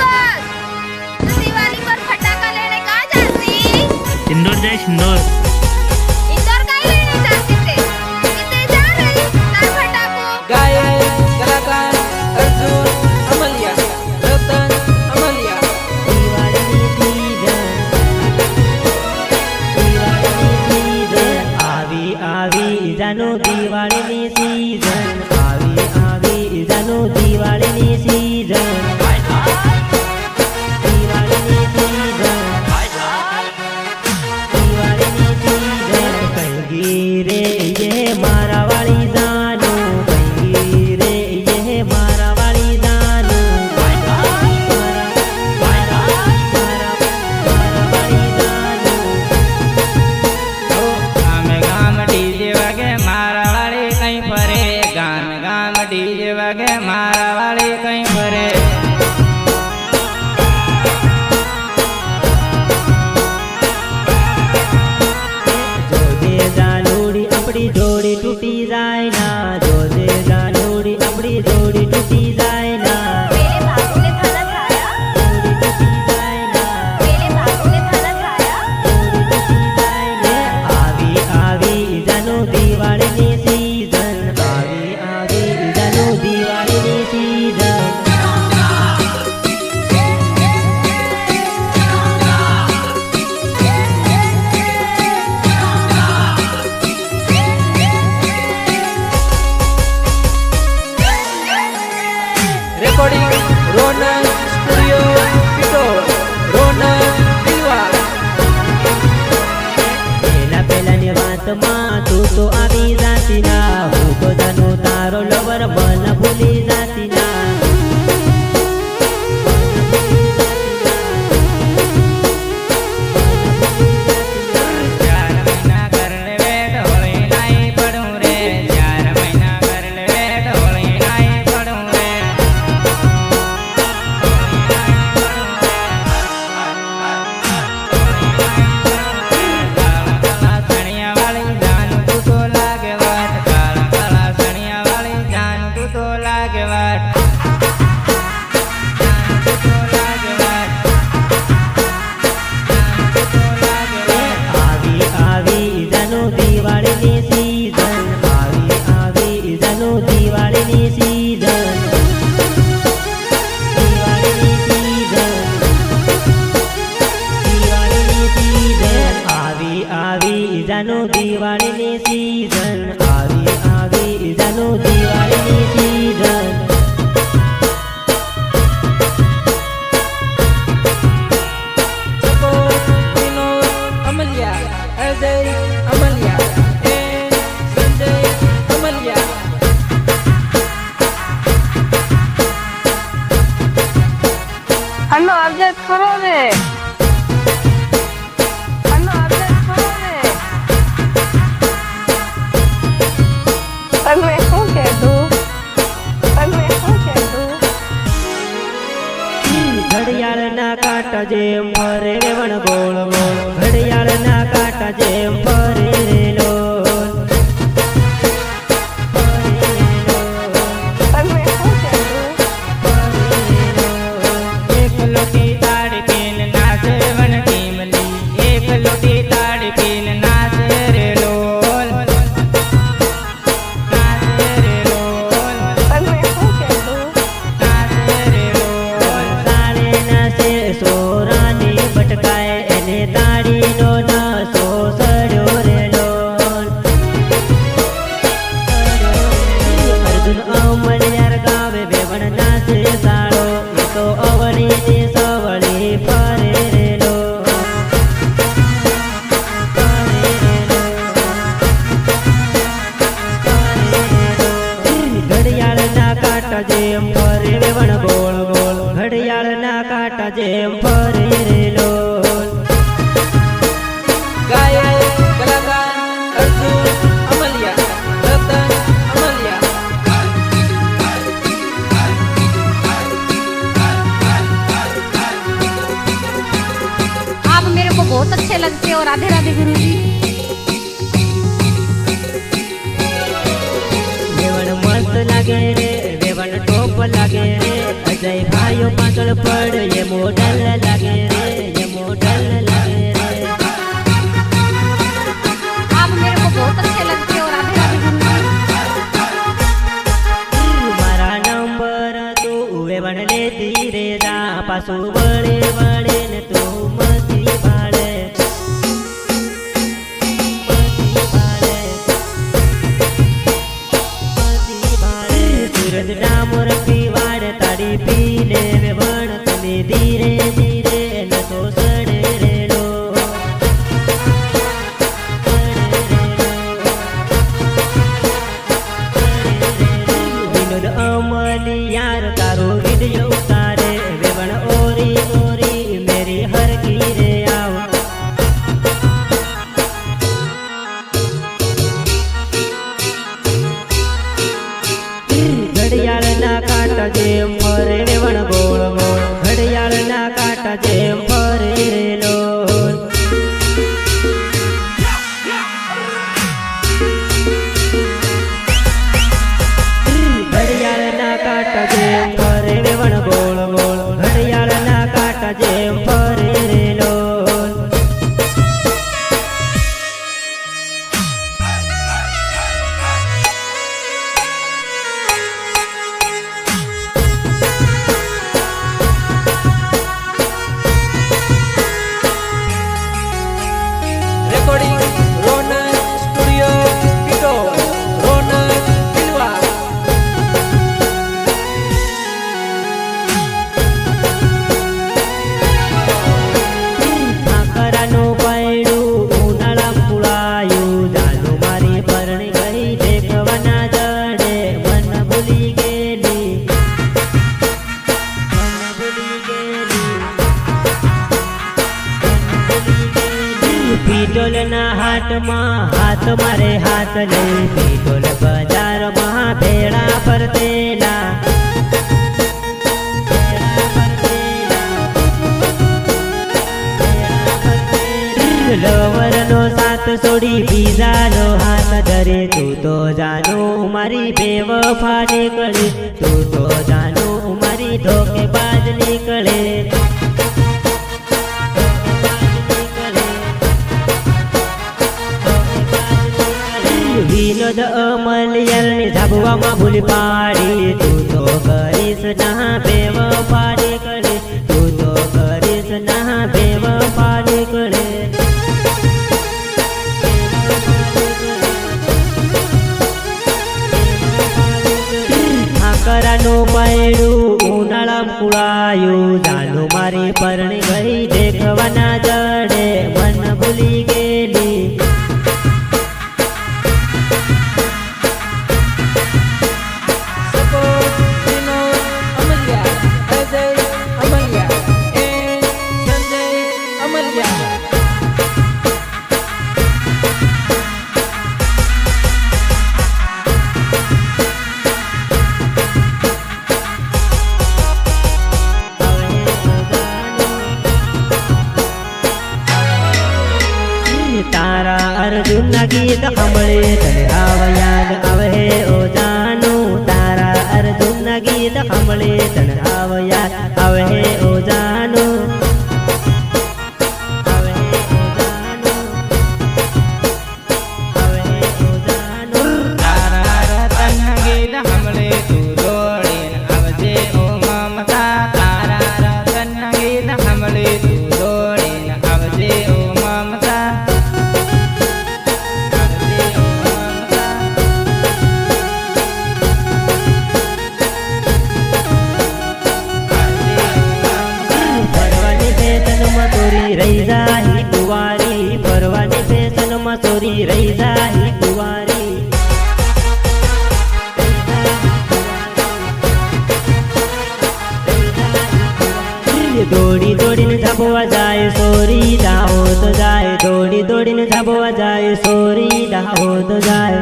पर तू दिवाली पर फटाका लेने कहाँ जाती इंदौर जाए इंदौर इंदौर का સીઝન ના ફરે રે मेरे को बहुत अच्छे लगते और राधे राधे गुरु जी रेवण मस्त लागे रे रेवण टोप लागे रे જાય. ભાઈઓ પાછળ પડે મોડલ લાગે રે મોડલ લાગે રે. આપ મેરે કો બહોત અચ્છે લગતે હો રાધે રાધે ગુનગુન મારા નંબર તો ઉવે બન લેતી રે તા પાસું ઘડિયાળના કાંટા જેમ ફરે ગોળ ઘડિયાળના કાંટા જેમ ફરે લઈ પીટોલ બજારમાં ભેળા ફરતેલા લવરનો સાથ છોડી બીજાનો હાથ ધરે. તું તો જાનો મારી બેવફા નીકળે તું તો જાનો મારી ધોકેબાજ નીકળે. વિનોદ અમલિયલની ધાબવામાં ભૂલી પાડી તું તો કરીશ ના બેવફા કરે તું તો કરીશ ના બેવફા કરે આકરાનું પૈડું ઉનાળા કુળાયું જાનું મારી પરણી ગઈ દેખવાના જડે આવ જાય સોરી દાહો તો જાય દોડી દોડીને ધાબવા જાય સોરી દાહો તો જાય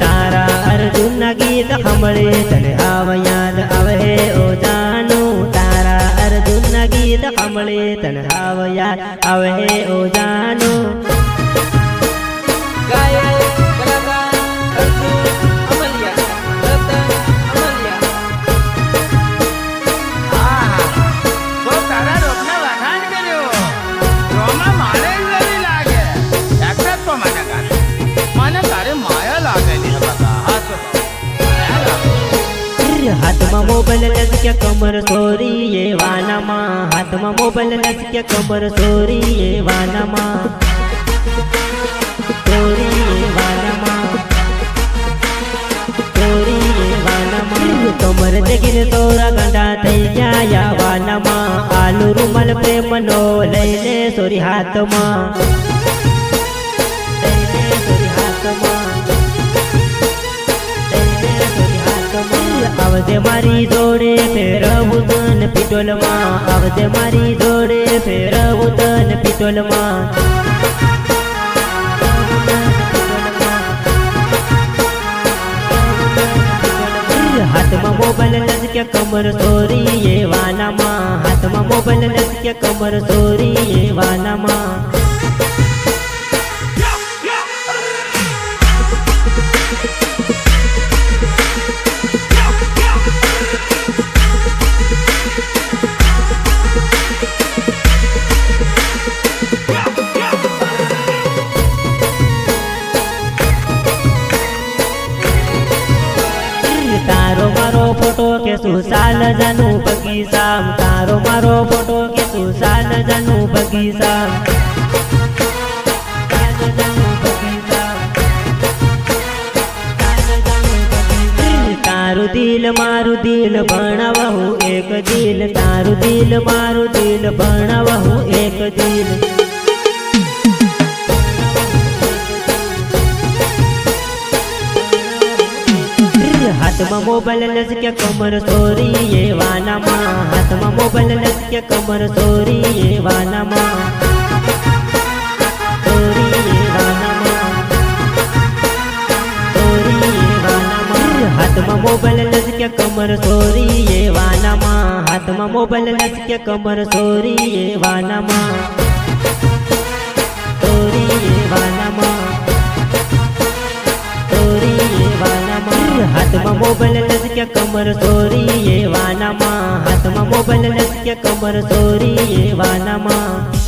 તારા અર્જુન ના ગીત સાંભળે તને આવ યાદ આવે ઓ જાનું તારા અર્જુન ના ગીત સાંભળે તને આવ યાદ આવે ઓ જાનું લસકે કમર સોરી એ વાનામાં. હાથમાં મોબાઈલ લસકે કમર સોરી એ વાનામાં. સોરી એ વાનામાં. સોરી એ વાનામાં. કમર દેખીને તોરા ગંડા થઈ ગયા વાનામાં. આલુ રૂમાલ પ્રેમનો લઈને સોરી હાથમાં. આવજે મારી જોડે ફેરવું તન પિટોલમાં આવજે મારી જોડે ફેરવું તન પિટોલમાં હાથમાં મોબાઈલ લસકે કમર સોરી એ વાનામાં હાથમાં મોબાઈલ લસકે કમર સોરી એ વાનામાં કે સુશાલ જાનું બગીચા તારો મારો ફોટો કે સુશાલ જાનું બગીચા તારું દિલ મારું દિલ ભણાવા એક દિલ. તારું દિલ મારું દિલ ભણાવા એક દિલ. હાથમાં મોબાઈલ લસકે કમર સોરી એ વાનામાં. હાથમાં મોબાઈલ લસકે કમર સોરી એ વાનામાં. સોરી એ વાનામાં. સોરી એ વાનામાં હાથમાં મોબાઈલ લસકે કમર સોરી એ વાનામાં. હાથમાં મોબાઈલ લસકે કમર સોરી એ વાનામાં. સોરી એ હાથમાં મોબાઈલ લસકે કમર સોરી એ વાનામાં. હાથમાં મોબાઈલ લસકે કમર સોરી એ વાનામાં.